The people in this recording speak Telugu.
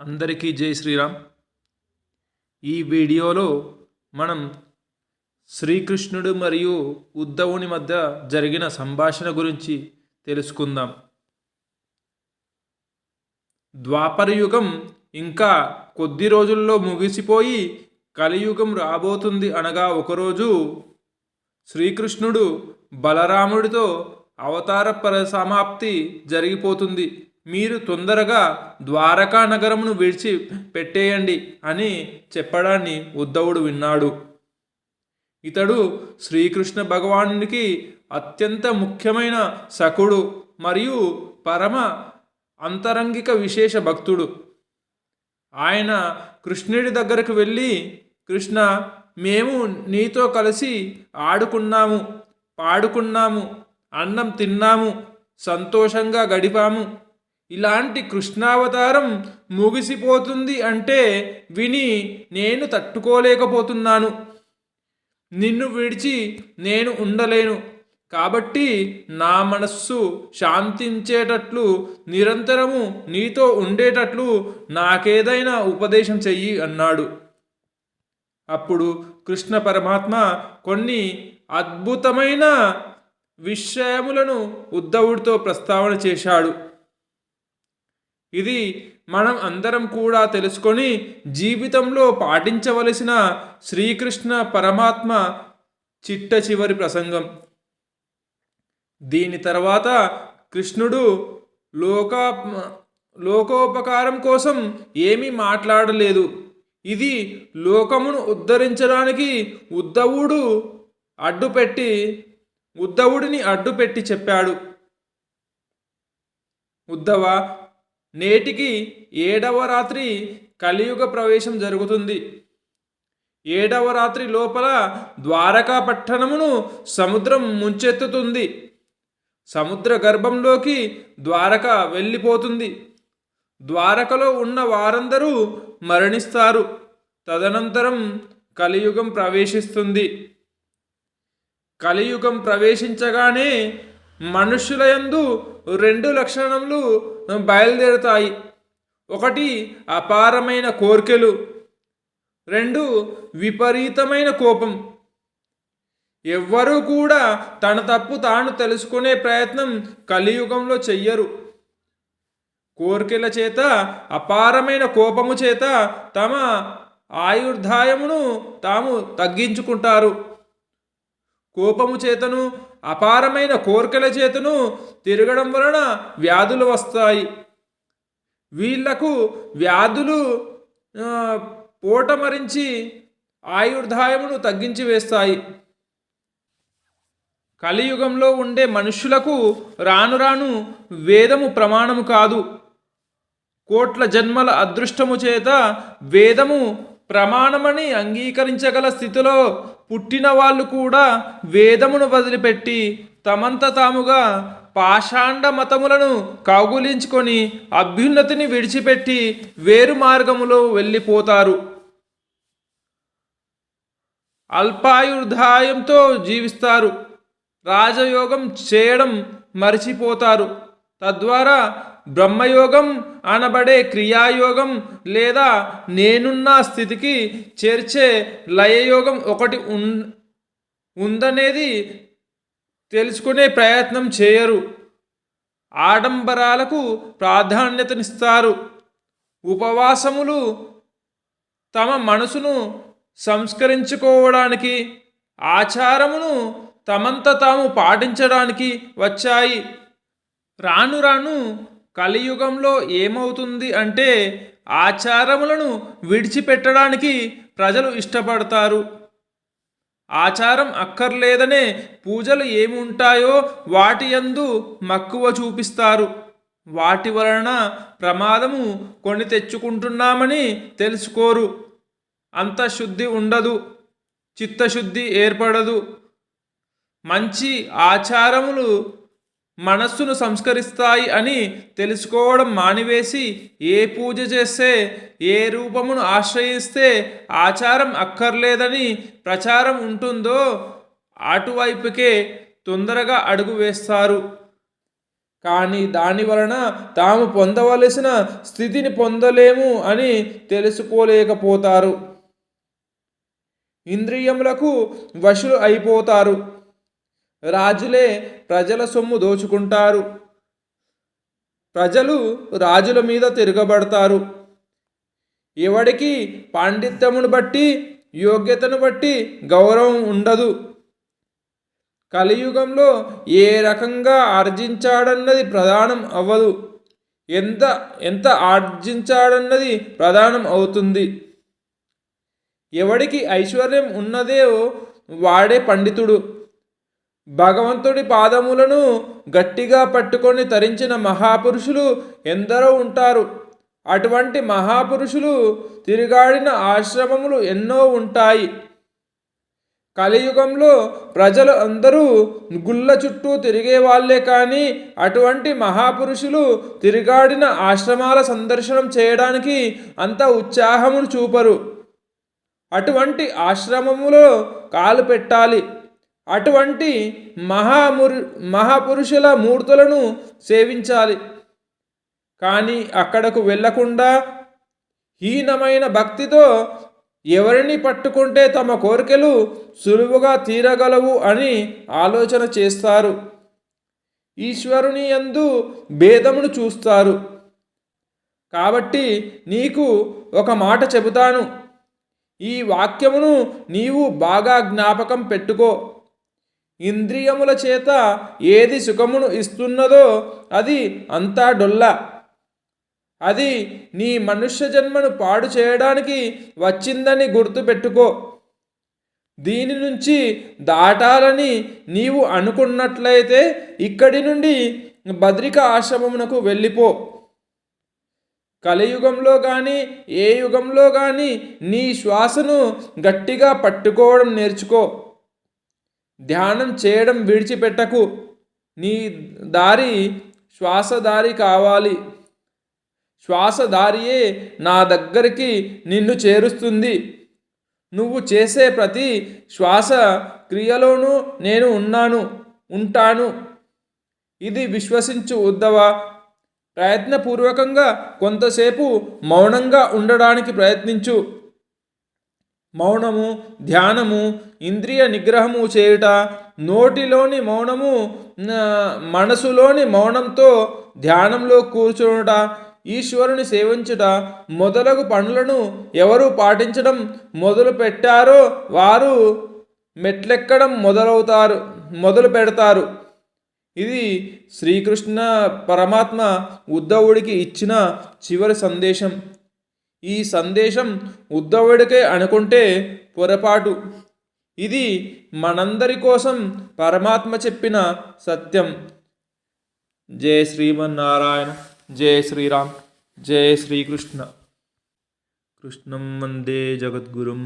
అందరికీ జై శ్రీరామ్. ఈ వీడియోలో మనం శ్రీకృష్ణుడు మరియు ఉద్ధవుని మధ్య జరిగిన సంభాషణ గురించి తెలుసుకుందాం. ద్వాపర యుగం ఇంకా కొద్ది రోజుల్లో ముగిసిపోయి కలియుగం రాబోతుంది అనగా ఒకరోజు శ్రీకృష్ణుడు బలరాముడితో అవతార పరిసమాప్తి జరిగిపోతుంది. మీరు తొందరగా ద్వారకా నగరమును విడిచి పెట్టేయండి అని చెప్పడాన్ని ఉద్ధవుడు విన్నాడు. ఇతడు శ్రీకృష్ణ భగవానునికి అత్యంత ముఖ్యమైన సకుడు మరియు పరమ అంతరంగిక విశేష భక్తుడు. ఆయన కృష్ణుడి దగ్గరకు వెళ్ళి కృష్ణ మేము నీతో కలిసి ఆడుకున్నాము పాడుకున్నాము అన్నం తిన్నాము సంతోషంగా గడిపాము ఇలాంటి కృష్ణావతారం ముగిసిపోతుంది అంటే విని నేను తట్టుకోలేకపోతున్నాను. నిన్ను విడిచి నేను ఉండలేను. కాబట్టి నా మనస్సు శాంతించేటట్లు నిరంతరము నీతో ఉండేటట్లు నాకేదైనా ఉపదేశం చెయ్యి అన్నాడు. అప్పుడు కృష్ణ పరమాత్మ కొన్ని అద్భుతమైన విషయములను ఉద్ధవుడితో ప్రస్తావన చేశాడు. ఇది మనం అందరం కూడా తెలుసుకొని జీవితంలో పాటించవలసిన శ్రీకృష్ణ పరమాత్మ చిట్ట చివరి ప్రసంగం. దీని తర్వాత కృష్ణుడు లోక లోకోపకారం కోసం ఏమీ మాట్లాడలేదు. ఇది లోకమును ఉద్ధరించడానికి ఉద్ధవుడు అడ్డుపెట్టి ఉద్ధవుడిని అడ్డుపెట్టి చెప్పాడు. ఉద్ధవ? నేటికి ఏడవ రాత్రి కలియుగ ప్రవేశం జరుగుతుంది. ఏడవ రాత్రి లోపల ద్వారకా పట్టణమును సముద్రం ముంచెత్తుతుంది. సముద్ర గర్భంలోకి ద్వారక వెళ్ళిపోతుంది. ద్వారకలో ఉన్న వారందరూ మరణిస్తారు. తదనంతరం కలియుగం ప్రవేశిస్తుంది. కలియుగం ప్రవేశించగానే మనుష్యులయందు రెండు లక్షణములు బయలుదేరుతాయి ఒకటి అపారమైన కోరికలు రెండు విపరీతమైన కోపం. ఎవ్వరూ కూడా తన తప్పు తాను తెలుసుకునే ప్రయత్నం కలియుగంలో చెయ్యరు. కోరికల చేత అపారమైన కోపము చేత తమ ఆయుర్దాయమును తాము తగ్గించుకుంటారు. కోపము చేతను అపారమైన కోరికల చేతను తిరగడం వలన వ్యాధులు వస్తాయి. వీళ్ళకు వ్యాధులు పూట మరించి ఆయుర్దాయమును తగ్గించి వేస్తాయి. కలియుగంలో ఉండే మనుష్యులకు రాను రాను వేదము ప్రమాణము కాదు. కోట్ల జన్మల అదృష్టము చేత వేదము ప్రమాణమని అంగీకరించగల స్థితిలో పుట్టిన వాళ్ళు కూడా వేదమును వదిలిపెట్టి తమంత తాముగా పాషాండ మతములను కౌగులించుకొని అభ్యున్నతిని విడిచిపెట్టి వేరు మార్గములో వెళ్ళిపోతారు. అల్పాయుర్ధాయంతో జీవిస్తారు. రాజయోగం చేయడం మరిచిపోతారు. తద్వారా బ్రహ్మయోగం అనబడే క్రియాయోగం లేదా నేనున్న స్థితికి చేర్చే లయయోగం ఒకటి ఉన్ ఉందనేది తెలుసుకునే ప్రయత్నం చేయరు. ఆడంబరాలకు ప్రాధాన్యతనిస్తారు. ఉపవాసములు తమ మనసును సంస్కరించుకోవడానికి ఆచారమును తమంత తాము పాటించడానికి వచ్చాయి. రాను రాను కలియుగంలో ఏమవుతుంది అంటే ఆచారములను విడిచిపెట్టడానికి ప్రజలు ఇష్టపడతారు. ఆచారం అక్కర్లేదనే పూజలు ఏమి ఉంటాయో వాటి యందు మక్కువ చూపిస్తారు. వాటి వలన ప్రమాదము కొని తెచ్చుకుంటున్నామని తెలుసుకోరు. అంత శుద్ధి ఉండదు. చిత్తశుద్ధి ఏర్పడదు. మంచి ఆచారములు మనస్సును సంస్కరిస్తాయి అని తెలుసుకోవడం మానివేసి ఏ పూజ చేస్తే ఏ రూపమును ఆశ్రయిస్తే ఆచారం అక్కర్లేదని ప్రచారం ఉంటుందో అటువైపుకే తొందరగా అడుగు వేస్తారు. కానీ దాని వలన తాము పొందవలసిన స్థితిని పొందలేము అని తెలుసుకోలేకపోతారు. ఇంద్రియములకు వశులు అయిపోతారు. రాజులే ప్రజల సొమ్ము దోచుకుంటారు. ప్రజలు రాజుల మీద తిరగబడతారు. ఎవడికి పాండిత్యమును బట్టి యోగ్యతను బట్టి గౌరవం ఉండదు. కలియుగంలో ఏ రకంగా ఆర్జించాడన్నది ప్రధానం అవ్వదు. ఎంత ఎంత ఆర్జించాడన్నది ప్రధానం అవుతుంది. ఎవడికి ఐశ్వర్యం ఉన్నదో వాడే పండితుడు. భగవంతుడి పాదములను గట్టిగా పట్టుకొని తరించిన మహాపురుషులు ఎందరో ఉంటారు. అటువంటి మహాపురుషులు తిరుగాడిన ఆశ్రమములు ఎన్నో ఉంటాయి. కలియుగంలో ప్రజలు అందరూ గుళ్ళ చుట్టూ తిరిగే వాళ్ళే కానీ అటువంటి మహాపురుషులు తిరిగాడిన ఆశ్రమాల సందర్శనం చేయడానికి అంత ఉత్సాహమును చూపరు. అటువంటి ఆశ్రమములో కాలు పెట్టాలి. అటువంటి మహామురు మహాపురుషుల మూర్తులను సేవించాలి. కానీ అక్కడకు వెళ్ళకుండా హీనమైన భక్తితో ఎవరిని పట్టుకుంటే తమ కోరికలు సులువుగా తీరగలవు అని ఆలోచన చేస్తారు. ఈశ్వరుని యందు భేదమును చూస్తారు. కాబట్టి నీకు ఒక మాట చెబుతాను. ఈ వాక్యమును నీవు బాగా జ్ఞాపకం పెట్టుకో. ఇంద్రియముల చేత ఏది సుఖమును ఇస్తున్నదో అది అంతా డొల్ల. అది నీ మనుష్య జన్మను పాడు చేయడానికి వచ్చిందని గుర్తుపెట్టుకో దీని నుంచి దాటాలని నీవు అనుకున్నట్లయితే ఇక్కడి నుండి బద్రిక ఆశ్రమమునకు వెళ్ళిపో. కలియుగంలో కానీ ఏ యుగంలో కానీ నీ శ్వాసను గట్టిగా పట్టుకోవడం నేర్చుకో. ధ్యానం చేయడం విడిచిపెట్టకు. నీ దారి శ్వాసదారి కావాలి. శ్వాసదారియే నా దగ్గరికి నిన్ను చేరుస్తుంది. నువ్వు చేసే ప్రతి శ్వాస క్రియలోనూ నేను ఉన్నాను ఉంటాను. ఇది విశ్వసించు ఉద్దవా ప్రయత్నపూర్వకంగా కొంతసేపు మౌనంగా ఉండడానికి ప్రయత్నించు. మౌనము ధ్యానము ఇంద్రియ నిగ్రహము చేయుట నోటిలోని మౌనము మనసులోని మౌనంతో ధ్యానంలో కూర్చునుట ఈశ్వరుని సేవించుట మొదలగు పనులను ఎవరు పాటించడం మొదలు పెట్టారో వారు మెట్లెక్కడం మొదలవుతారు మొదలు పెడతారు. ఇది శ్రీకృష్ణ పరమాత్మ ఉద్ధవుడికి ఇచ్చిన చివరి సందేశం. ఈ సందేశం ఉద్ధవుడికే అనుకుంటే పొరపాటు. ఇది మనందరి కోసం పరమాత్మ చెప్పిన సత్యం. జయ శ్రీమన్నారాయణ జయ శ్రీరామ్ జయ శ్రీకృష్ణ. కృష్ణం వందే జగద్గురుం.